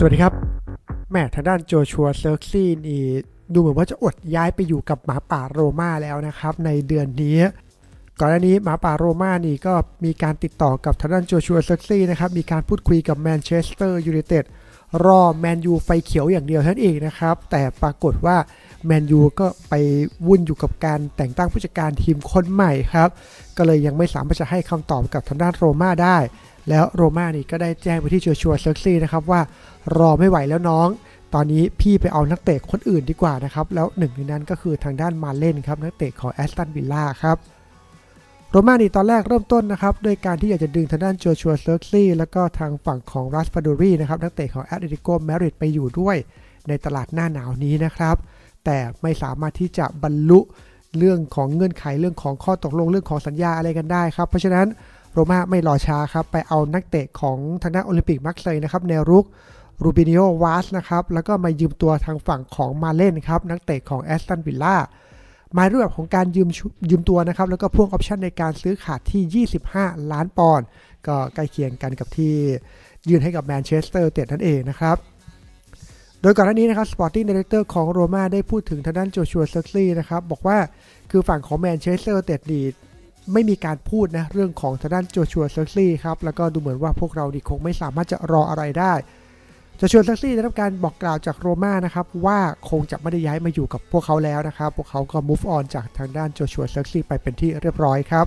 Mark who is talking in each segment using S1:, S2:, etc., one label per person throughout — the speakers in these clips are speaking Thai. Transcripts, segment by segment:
S1: สวัสดีครับแม่ทางด้านโจชัวเซิร์กซี่นี่ดูเหมือนว่าจะอดย้ายไปอยู่กับหมาป่าโรม่าแล้วนะครับ ในเดือนนี้ ก่อนหน้านี้หมาป่าโรม่านี่ก็มีการติดต่อกับทางด้านโจชัวเซิร์กซี่นะครับ มีการพูดคุยกับแมนเชสเตอร์ยูไนเต็ดรอแมนยูไฟเขียวอย่างเดียวเท่านั้นเองนะครับ แต่ปรากฏว่าแมนยูก็ไปวุ่นอยู่กับการแต่งตั้งผู้จัดการทีมคนใหม่ครับ ก็เลยยังไม่สามารถจะให้คำตอบกับทางด้านโรม่าได้ แล้วโรม่านี่ก็ได้แจ้งไปที่โจชัวเซิร์กซี่นะครับว่ารอไม่ไหวแล้วน้อง ตอนนี้พี่ไปเอานักเตะคนอื่นดีกว่านะครับ แล้วหนึ่งในนั้นก็คือทางด้านมาเล่นครับนักเตะของแอสตันวิลล่าครับโรม่านี่ตอนแรกเริ่มต้นนะครับด้วยการที่อยากจะดึงทางด้านโจชัวเซิร์กซี่แล้วก็ทางฝั่งของรัสปาดูรีนะครับนักเตะของแอตเลติโกแมริดไปอยู่ด้วยในตลาดหน้าหนาวนี้นะครับ แต่ไม่สามารถที่จะบรรลุเรื่องของเงื่อนไขเรื่องของข้อตกลงเรื่องของสัญญาอะไรกันได้ครับ เพราะฉะนั้น ม่าไม่รอช้าครับ ไปเอานักเตะของทางด้านโอลิมปิกมักเลยนะครับแนวรุกรูบินิโอวาสนะครับ แล้วก็มายืมตัวทางฝั่งของมาเล่นครับ นักเตะของแอสตันวิลล่ามารูปแบบของการยืมยืมตัวนะครับ แล้วก็พ่วงออปชันในการซื้อขาดที่ 25 ล้านปอนด์ก็ใกล้เคียงกันกับที่ยืนให้กับแมนเชสเตอร์เต็ดนั่นเองนะครับ โดยก่อนหน้านี้นะครับสปอร์ติ้งดีเรคเตอร์ของโรม่าได้พูดถึงทางด้านโจชัวเซอร์ซี่นะครับ บอกว่าคือฝั่งของแมนเชสเตอร์เต็ดดี ไม่มีการพูดนะเรื่องของทางด้านโจชัวเซอร์ซี่ครับแล้วก็ดูเหมือนว่าพวกเราดีคงไม่สามารถจะรออะไรได้จะชวนแท็กซี่ได้รับการบอกกล่าวจากโรม่านะครับว่าคงจะไม่ได้ย้ายมาอยู่กับพวกเขาแล้วนะครับพวกเขาก็ move on จากทางด้านโจชัวแท็กซี่ไปเป็นที่เรียบร้อยครับ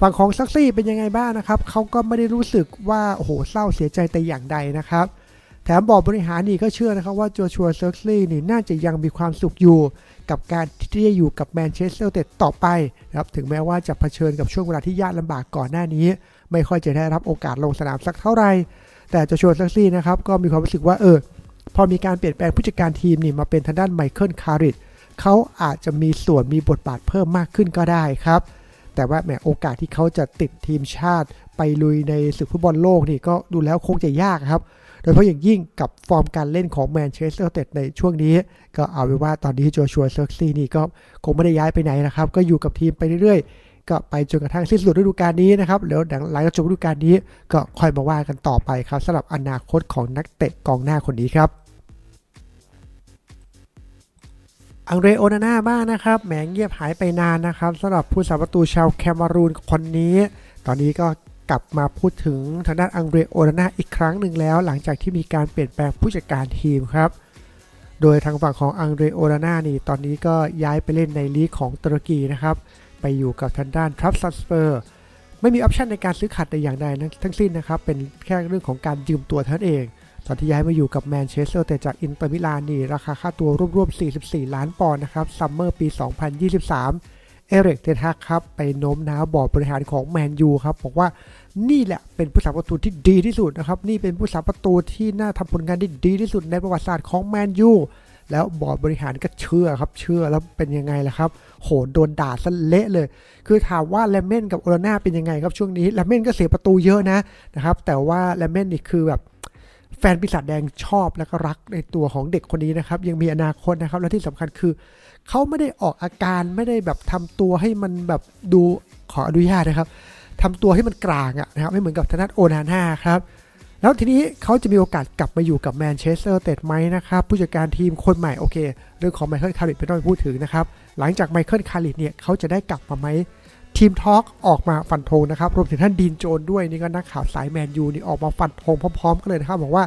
S1: ฝั่งของแท็กซี่เป็นยังไงบ้างนะครับเขาก็ไม่ได้รู้สึกว่าโอ้โหเศร้าเสียใจแต่อย่างใดนะครับ ถมบอร์ดบริหารนี่ก็เชื่อนะครับว่าโจชัวเซิร์กลีย์นี่น่าจะยังมีความสุขอยู่ กับการที่จะอยู่กับแมนเชสเตอร์เต็ดต่อไปนะครับถึงแม้ว่าจะเผชิญกับช่วงเวลาที่ยากลำบากก่อนหน้านี้ ไม่ค่อยจะได้รับโอกาสลงสนามสักเท่าไหร่แต่โจชัวเซิร์กลีย์นะครับก็มีความรู้สึกว่าเออพอมีการเปลี่ยนแปลงผู้จัดการทีมนี่มาเป็นทางด้านไมเคิลคาริดเขาอาจจะมีส่วนมีบทบาทเพิ่มมากขึ้นก็ได้ครับแต่ว่าแหมโอกาสที่เขาจะติดทีมชาติไปลุยในศึกฟุตบอลโลกนี่ก็ดูแล้วคงจะยากครับ โดยเฉพาะอย่างยิ่งกับฟอร์มการเล่นของแมนเชสเตอร์เต็ดในช่วงนี้ ก็เอาไว้ว่าตอนนี้โจชัวเซิร์ซีนี่ก็คงไม่ได้ย้ายไปไหนนะครับ ก็อยู่กับทีมไปเรื่อยๆ ก็ไปจนกระทั่งสิ้นสุดฤดูกาลนี้นะครับแล้วหลังจากจบฤดูกาลนี้ก็ค่อยมาว่ากันต่อไปครับสำหรับอนาคตของนักเตะกองหน้าคนนี้ครับอังเรโอนาน่าบ้างนะครับแหมเงียบหายไปนานนะครับสำหรับผู้สาประตูชาวแคมารูนคนนี้ ตอนนี้ก็ กลับมาพูดถึงทางด้านอังเดรโอนาน่าอีกครั้งหนึ่งแล้ว หลังจากที่มีการเปลี่ยนแปลงผู้จัดการทีมครับ โดยทางฝั่งของอังเดรโอนาน่านี่ตอนนี้ก็ย้ายไปเล่นในลีกของตุรกีนะครับ ไปอยู่กับทางด้านทรัพซันสเปอร์ไม่มีออปชันในการซื้อขาดแต่อย่างใดทั้งสิ้นนะครับ เป็นแค่เรื่องของการยืมตัวเท่านั้นเอง ตอนที่ย้ายมาอยู่กับแมนเชสเตอร์แต่จากอินเตอร์มิลานนี่ราคาค่าตัวรวมๆ 44 ล้านปอนด์นะครับซัมเมอร์ปี 2023 เอเริกเทนฮักครับไปโน้มน้าวบอร์ดบริหารของแมนยูครับบอกว่านี่แหละเป็นผู้สาประตูที่ดีที่สุดนะครับนี่เป็นผู้สาประตูที่น่าทำผลงานได้ดีที่สุดในประวัติศาสตร์ของแมนยูแล้วบอร์ดบริหารก็เชื่อครับเชื่อแล้วเป็นยังไงล่ะครับ โหโดนด่าซะเละเลย คือถามว่าแลมเมนกับโอลาน่าเป็นยังไงครับช่วงนี้แลมเมนก็เสียประตูเยอะนะนะครับแต่ว่าแลมเมนนี่คือแบบ แฟนปีศาจแดงชอบและก็รักในตัวของเด็กคนนี้นะครับ ยังมีอนาคตนะครับ และที่สำคัญคือเขาไม่ได้ออกอาการไม่ได้แบบทำตัวให้มันแบบดูขออนุญาตนะครับทำตัวให้มันกลางอะนะครับไม่เหมือนกับธนัทโอนาน่าครับแล้วทีนี้เขาจะมีโอกาสกลับมาอยู่กับแมนเชสเตอร์เต็ดไหมนะครับ ผู้จัดการทีมคนใหม่โอเค เรื่องของไมเคิลคาริดไม่ต้องพูดถึงนะครับ หลังจากไมเคิลคาริดเนี่ยเขาจะได้กลับมาไหม ทีมทอล์กออกมาฟันธงนะครับรวมถึงท่านดีนโจนด้วยนี่ก็นักข่าวสายแมนยูนี่ออกมาฟันธงพร้อมๆ กันเลยนะครับบอกว่า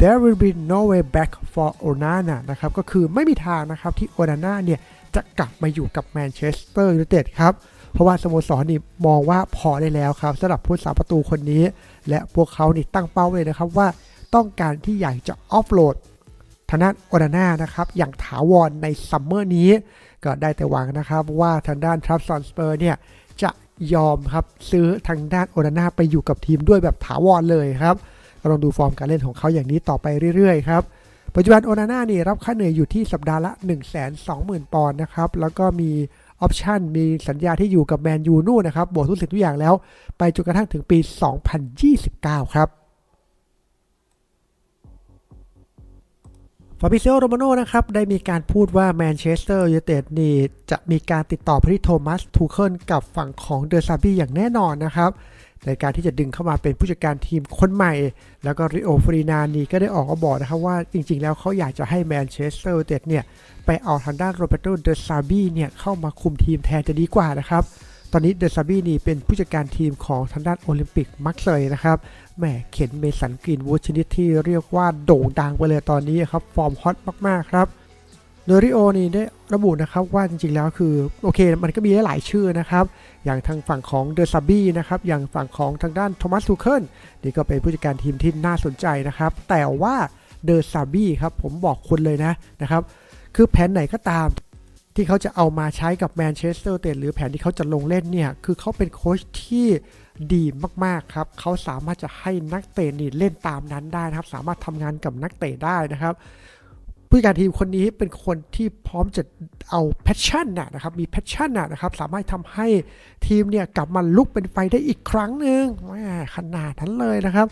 S1: there will be no way back for Onana นะครับก็คือไม่มีทางนะครับที่ Onana เนี่ยจะกลับมาอยู่กับแมนเชสเตอร์ยูไนเต็ดครับ เพราะว่าสโมสรนี่มองว่าพอได้แล้วครับสำหรับผู้สาประตูคนนี้ และพวกเขานี่ตั้งเป้าเลยนะครับว่าต้องการที่อยากจะออฟโหลดทางด้านโอนาน่านะครับอย่างถาวรในซัมเมอร์นี้ ก็ได้แต่หวังนะครับว่าทางด้านทรัพซอนสเปอร์เนี่ยจะยอมครับซื้อทางด้านโอนาน่าไปอยู่กับทีมด้วยแบบถาวรเลยครับก็ลองดูฟอร์มการเล่นของเขาอย่างนี้ต่อไปเรื่อยๆครับปัจจุบันโอนาน่านี่รับค่าเหนื่อยอยู่ที่สัปดาห์ละ 1 2 0 0 0 0 ปอนด์นะครับแล้วก็มีออปชันมีสัญญาที่อยู่กับแมนยูนู่นนะครับบวกทุกสิ่งทุกอย่างแล้ว ไปจนกระทั่งถึงปี 2029 ครับ ฟาบิเซโอโรมาโนนะครับ ได้มีการพูดว่าแมนเชสเตอร์ยูไนเต็ดนี่จะมีการติดต่อไปที่โทมัสทูเคิลกับฝั่งของเดอร์ซาบี้อย่างแน่นอนนะครับในการที่จะดึงเข้ามาเป็นผู้จัดการทีมคนใหม่ แล้วก็ริโอฟรีนานีก็ได้ออกมาบอกนะครับว่าจริงๆ แล้วเขาอยากจะให้แมนเชสเตอร์ยูไนเต็ดเนี่ย ไปเอาทางด้านโรเบโตเดอซาบีเนี่ยเข้ามาคุมทีมแทนจะดีกว่านะครับ ตอนนี้เดซาบี้นี่เป็นผู้จัดการทีมของทางด้านโอลิมปิกมักเลยนะครับแหมเข็นเมสันกรีนวูดชนิดที่เรียกว่าโด่งดังไปเลยตอนนี้ครับ ฟอร์มฮอตมากๆครับโดยริโอนี่ได้ระบุนะครับว่าจริงๆแล้วคือโอเคมันก็มีหลายชื่อนะครับ อย่างทางฝั่งของเดอซาบี้นะครับอย่างฝั่งของทางด้านโทมัสทูเคิลนี่ก็เป็นผู้จัดการทีมที่น่าสนใจนะครับ แต่ว่าเดอซาบี้ครับผมบอกคุณเลยนะนะครับ คือแผนไหนก็ตาม ที่เขาจะเอามาใช้กับแมนเชสเตอร์เตหรือแผนที่เขาจะลงเล่นเนี่ยคือเขาเป็นโค้ชที่ดีมากๆครับเขาสามารถจะให้นักเตะนี่เล่นตามนั้นได้นะครับ สามารถทำงานกับนักเตะได้นะครับผู้การทีมคนนี้เป็นคนที่พร้อมจะเอาแพชชั่นนะนะครับ มีแพชชั่นนะนะครับ สามารถทำให้ทีมเนี่ยกลับมาลุกเป็นไฟได้อีกครั้งหนึ่งแหมขนาดนั้นเลยนะครับ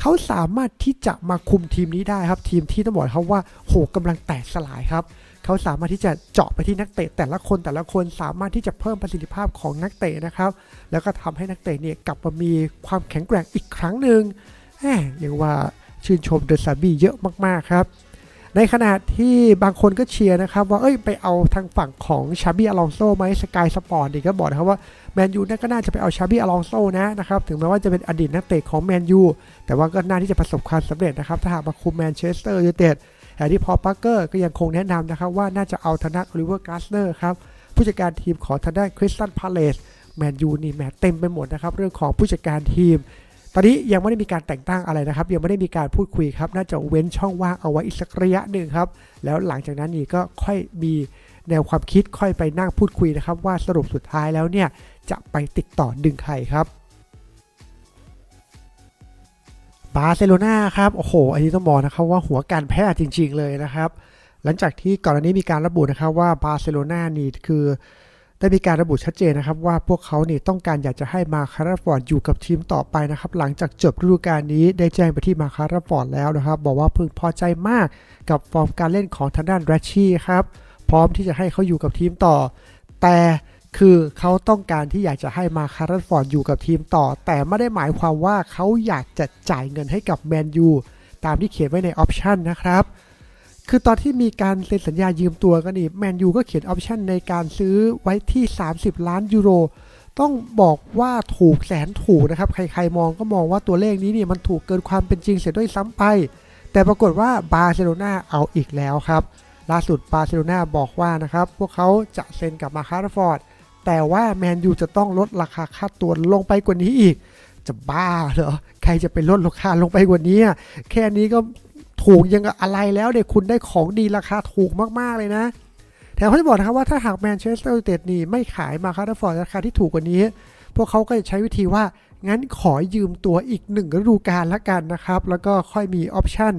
S1: เขาสามารถที่จะมาคุมทีมนี้ได้ครับ ทีมที่ต้องบอกครับว่าโหกำลังแตกสลายครับ เขาสามารถที่จะเจาะไปที่นักเตะ แต่ละคนแต่ละคนสามารถที่จะเพิ่มประสิทธิภาพของนักเตะนะครับ แล้วก็ทำให้นักเตะเนี่ยกลับมามีความแข็งแกร่งอีกครั้งหนึ่งแหมเรียกว่าชื่นชมเดอะซาบี้เยอะมากๆครับ ในขณะที่บางคนก็เชียร์นะครับ ว่าเอ้ยไปเอาทางฝั่งของชาบี้อลองโซไหมสกายสปอร์ตนี่ก็บอกนะครับว่าแมนยูน่าก็น่าจะไปเอาชาบี้อลองโซนะนะครับถึงแม้ว่าจะเป็นอดีตนักเตะของแมนยูแต่ว่าก็น่าที่จะประสบความสำเร็จนะครับถ้าหากมาคุมแมนเชสเตอร์ยูไนเต็ด แฮร์รี่พอปาร์เกอร์ก็ยังคงแนะนำนะครับว่าน่าจะเอาทางด้านโอลิเวอร์กาสเนอร์ครับผู้จัดการทีมของทางด้านคริสตันพาเลสแมนยูนี่แหมเต็มไปหมดนะครับเรื่องของผู้จัดการทีม ตอนนี้ยังไม่ได้มีการแต่งตั้งอะไรนะครับ ยังไม่ได้มีการพูดคุยครับ น่าจะเว้นช่องว่างเอาไว้อีกสักระยะหนึ่งครับ แล้วหลังจากนั้นนี่ก็ค่อยมีแนวความคิดค่อยไปนั่งพูดคุยนะครับ ว่าสรุปสุดท้ายแล้วเนี่ยจะไปติดต่อดึงใครครับ บาร์เซโลนาครับ โอ้โห อันนี้ต้องบอกนะครับว่าหัวการแพ้จริง ๆ เลยนะครับ หลังจากที่ก่อนหน้านี้มีการระบุนะครับว่าบาร์เซโลนานี่คือได้มีการระบุชัดเจนนะครับว่าพวกเขานี่ต้องการอยากจะให้มาคาราฟอร์ดอยู่กับทีมต่อไปนะครับ หลังจากจบฤดูกาลนี้ได้แจ้งไปที่มาคาราฟอร์ดแล้วนะครับ บอกว่าพึงพอใจมากกับฟอร์มการเล่นของทางด้านแรชชี่ครับพร้อมที่จะให้เขาอยู่กับทีมต่อ แต่ คือเขาต้องการที่อยากจะให้มาคาราฟอร์ดอยู่กับทีมต่อ แต่ไม่ได้หมายความว่าเขาอยากจะจ่ายเงินให้กับแมนยูตามที่เขียนไว้ในออปชันนะครับ คือตอนที่มีการเซ็นสัญญายืมตัวกันนี่แมนยูก็เขียนออปชันในการซื้อไว้ที่ 30 ล้านยูโร ต้องบอกว่าถูกแสนถูกนะครับ ใครๆมองก็มองว่าตัวเลขนี้เนี่ยมันถูกเกินความเป็นจริงเสียด้วยซ้ำไป แต่ปรากฏว่าบาร์เซโลนาเอาอีกแล้วครับล่าสุดบาร์เซโลนาบอกว่านะครับพวกเขาจะเซ็นกับมาคาร์ฟอร์ด แต่ว่าแมนยูจะต้องลดราคาค่าตัวลงไปกว่านี้อีก จะบ้าเหรอ ใครจะไปลดราคาลงไปกว่านี้อะแค่นี้ก็ถูกยังอะไรแล้วเด็กคุณได้ของดีราคาถูกมากๆเลยนะแถมเขาจะบอกนะครับว่าถ้าหากแมนเชสเตอร์ยูไนเต็ดนี่ไม่ขายมาคาร์ฟอร์ดราคาที่ถูกกว่านี้ พวกเขาก็จะใช้วิธีว่างั้นขอยืมตัวอีกหนึ่งฤดูกาลละกันนะครับ แล้วก็ค่อยมีออปชัน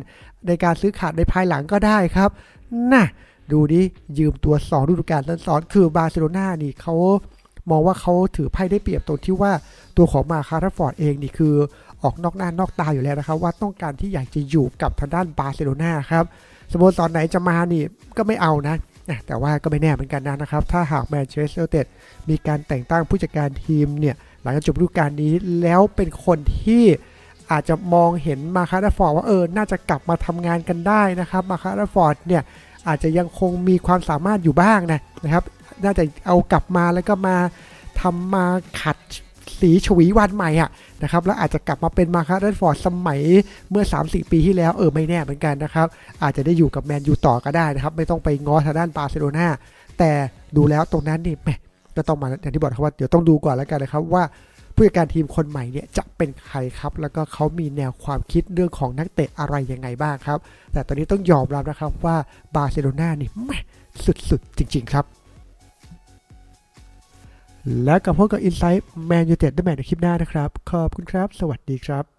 S1: ในการซื้อขาดในภายหลังก็ได้ครับ น่ะ ดูดิยืมตัว2ฤดูกาลซ้อนๆคือบาร์เซโลนานี่เขามองว่าเขาถือไพ่ได้เปรียบตรงที่ว่าตัวของมาคาร์ฟอร์ดเองนี่คือออกนอกหน้านอกตาอยู่แล้วนะครับ ว่าต้องการที่อยากจะอยู่กับทางด้านบาร์เซโลนาครับสโมสรไหนจะมานี่ก็ไม่เอานะนะแต่ว่าก็ไม่แน่เหมือนกันนะนะครับ ถ้าหากแมนเชสเตอร์ยูไนเต็ดมีการแต่งตั้งผู้จัดการทีมเนี่ยหลังจากจบฤดูกาลนี้แล้วเป็นคนที่อาจจะมองเห็นมาคาร์ฟอร์ดว่าเออน่าจะกลับมาทำงานกันได้นะครับมาคาร์ฟอร์ดเนี่ย อาจจะยังคงมีความสามารถอยู่บ้างนะนะครับ น่าจะเอากลับมาแล้วก็มาทำมาขัดสีฉวีวันใหม่อะนะครับแล้วอาจจะกลับมาเป็นมาคาร์ฟอร์ดสมัยเมื่อ 3-4 ปีที่แล้วเออไม่แน่เหมือนกันนะครับ อาจจะได้อยู่กับแมนยูต่อก็ได้นะครับ ไม่ต้องไปง้อทางด้านบาร์เซโลนาแต่ดูแล้วตรงนั้นนี่แมก็ต้องมาอย่างที่บอกครับว่าเดี๋ยวต้องดูก่อนแล้วกันนะครับว่า ผู้จัดการทีมคนใหม่เนี่ยจะเป็นใครครับ แล้วก็เขามีแนวความคิดเรื่องของนักเตะอะไรยังไงบ้างครับ แต่ตอนนี้ต้องยอมรับนะครับว่าบาร์เซโลนานี่แม่สุดๆ จริง ๆ ครับ แล้วกับพบกับอินไซต์แมนยูเต็ดได้ใหม่ในคลิปหน้านะครับ ขอบคุณครับ สวัสดีครับ